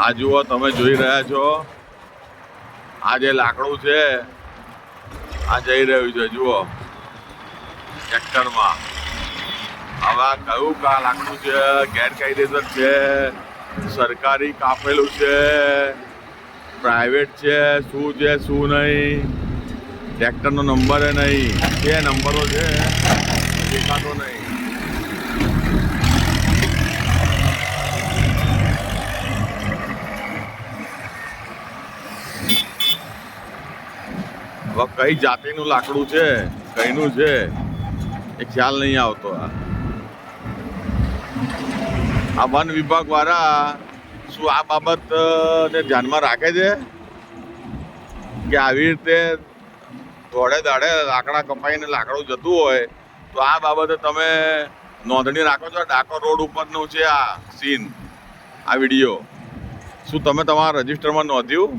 આ જુઓ, તમે જોઈ રહ્યા છો. આ જે લાકડું છે, આ જઈ રહ્યું છે, જુઓ. ટ્રેક્ટરમાં. હવે કયું કા લાકડું છે? ગેરકાયદેસર છે. સરકારી કાપેલું છે. પ્રાઇવેટ છે. શું છે, શું નહીં? ટ્રેક્ટરનો નંબર નહીં. બે નંબરો છે. દેખાતો નહીં. હવે કઈ જાતિનું લાકડું છે કઈનું છે એ ખ્યાલ નહીં આવતો આ. આ વન વિભાગ વાળા શું આ બાબત અ, ને ધ્યાનમાં રાખે છે? કે આવી રીતે દોડે દાડે લાકડા કપાઈને લાકડું જતું હોય તો આ બાબતે તમે નોંધણી રાખો છો? ડાકોર રોડ ઉપરનું છે આ સીન આ વીડિયો. શું તમે તમારા રજિસ્ટરમાં નોંધ્યું?